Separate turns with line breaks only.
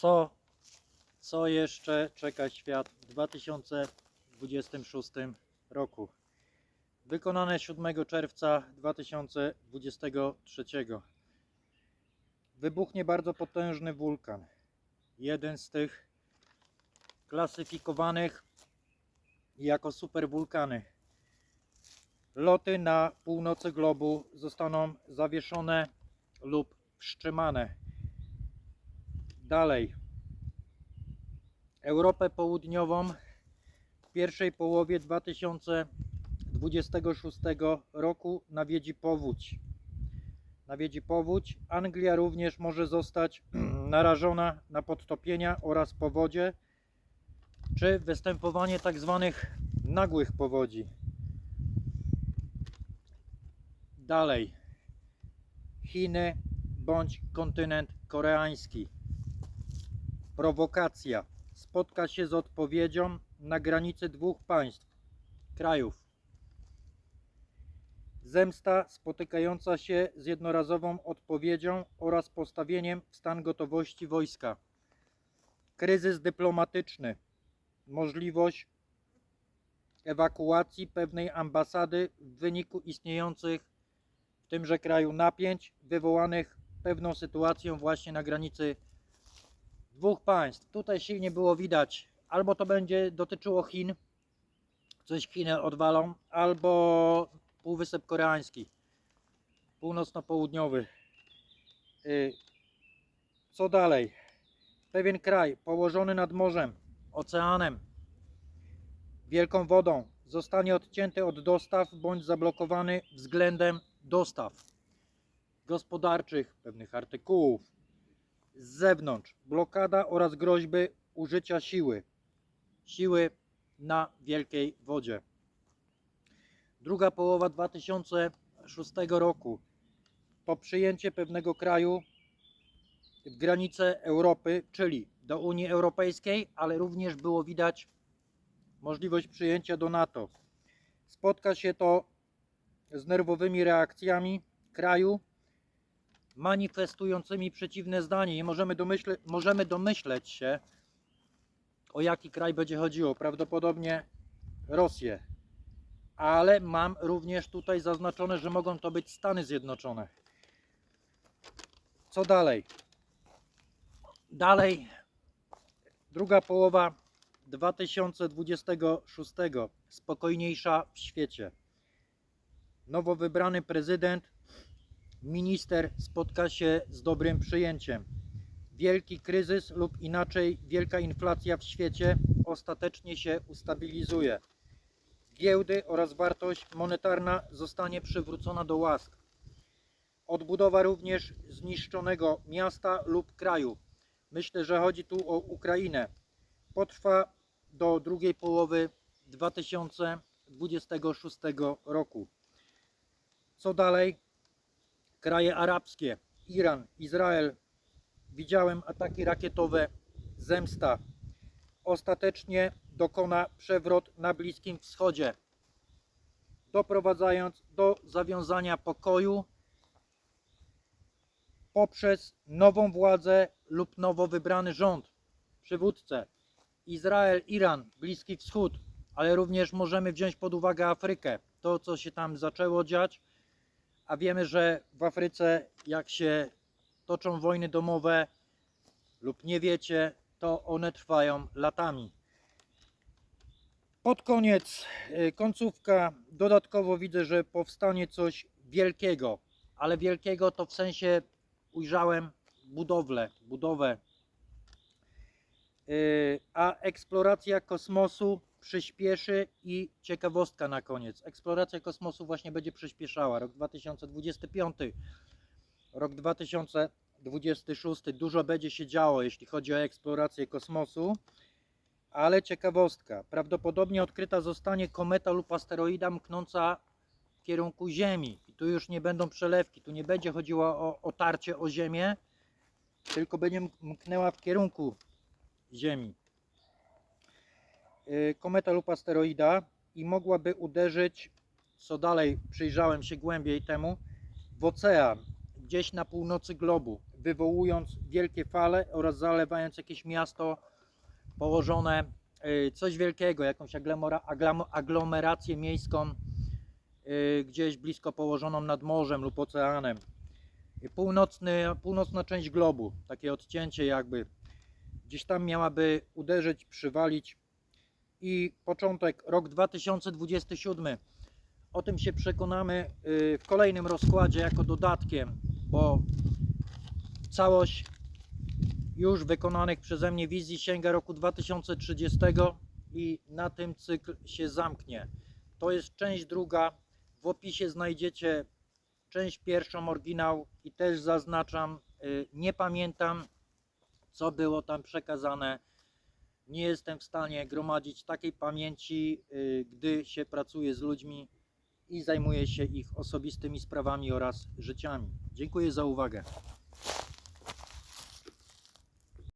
Co, co jeszcze czeka świat w 2026 roku? Wykonane 7 czerwca 2023. Wybuchnie bardzo potężny wulkan. Jeden z tych klasyfikowanych jako superwulkany. Loty na północy globu zostaną zawieszone lub wstrzymane. Dalej. Europę Południową w pierwszej połowie 2026 roku nawiedzi powódź. Nawiedzi powódź. Anglia również może zostać narażona na podtopienia oraz powodzie czy występowanie tak zwanych nagłych powodzi. Dalej. Chiny bądź kontynent koreański. Prowokacja spotka się z odpowiedzią na granicy dwóch państw, krajów. Zemsta spotykająca się z jednorazową odpowiedzią oraz postawieniem w stan gotowości wojska. Kryzys dyplomatyczny. Możliwość ewakuacji pewnej ambasady w wyniku istniejących w tymże kraju napięć wywołanych pewną sytuacją właśnie na granicy dwóch państw. Tutaj silnie było widać, albo to będzie dotyczyło Chin, coś Chiny odwalą, albo Półwysep Koreański, północno-południowy. Y, Co dalej? Pewien kraj położony nad morzem, oceanem, wielką wodą zostanie odcięty od dostaw bądź zablokowany względem dostaw gospodarczych pewnych artykułów z zewnątrz, blokada oraz groźby użycia siły, siły na wielkiej wodzie. Druga połowa 2006 roku to przyjęcie pewnego kraju w granice Europy, czyli do Unii Europejskiej, ale również było widać możliwość przyjęcia do NATO. Spotka się to z nerwowymi reakcjami kraju manifestującymi przeciwne zdanie i możemy, domyśle, możemy domyśleć się o jaki kraj będzie chodziło. Prawdopodobnie Rosję. Ale mam również tutaj zaznaczone, że mogą to być Stany Zjednoczone. Co dalej? Dalej, druga połowa 2026, spokojniejsza w świecie. Nowo wybrany prezydent, minister spotka się z dobrym przyjęciem. Wielki kryzys lub inaczej wielka inflacja w świecie ostatecznie się ustabilizuje. Giełdy oraz wartość monetarna zostanie przywrócona do łask. Odbudowa również zniszczonego miasta lub kraju. Myślę, że chodzi tu o Ukrainę. Potrwa do drugiej połowy 2026 roku. Co dalej? Kraje arabskie, Iran, Izrael. Widziałem ataki rakietowe, zemsta. Ostatecznie dokona przewrot na Bliskim Wschodzie, doprowadzając do zawiązania pokoju poprzez nową władzę lub nowo wybrany rząd, przywódcę. Izrael, Iran, Bliski Wschód, ale również możemy wziąć pod uwagę Afrykę, to co się tam zaczęło dziać, a wiemy, że w Afryce jak się toczą wojny domowe lub nie wiecie, to one trwają latami. Pod koniec, y, końcówka, dodatkowo widzę, że powstanie coś wielkiego, ale wielkiego to w sensie ujrzałem budowlę, budowę. Yy, a eksploracja kosmosu przyspieszy i ciekawostka na koniec. Eksploracja kosmosu właśnie będzie przyspieszała. Rok 2025, rok 2026 dużo będzie się działo, jeśli chodzi o eksplorację kosmosu. Ale ciekawostka, prawdopodobnie odkryta zostanie kometa lub asteroida mknąca w kierunku Ziemi. I tu już nie będą przelewki, tu nie będzie chodziło o otarcie o Ziemię, tylko będzie mknęła w kierunku Ziemi. Y, Kometa lub asteroida i mogłaby uderzyć, co dalej przyjrzałem się głębiej temu, w ocean, gdzieś na północy globu, wywołując wielkie fale oraz zalewając jakieś miasto położone, y, coś wielkiego, jakąś aglomerację miejską y, gdzieś blisko położoną nad morzem lub oceanem. Północny, północna część globu, takie odcięcie jakby, gdzieś tam miałaby uderzyć, przywalić i początek, rok 2027. O tym się przekonamy y, w kolejnym rozkładzie jako dodatkiem, bo całość już wykonanych przeze mnie wizji sięga roku 2030 i na tym cykl się zamknie. To jest część druga. W opisie znajdziecie część pierwszą, oryginał i też zaznaczam, y, nie pamiętam co było tam przekazane. Nie jestem w stanie gromadzić takiej pamięci, y, gdy się pracuje z ludźmi i zajmuje się ich osobistymi sprawami oraz życiami. Dziękuję za uwagę.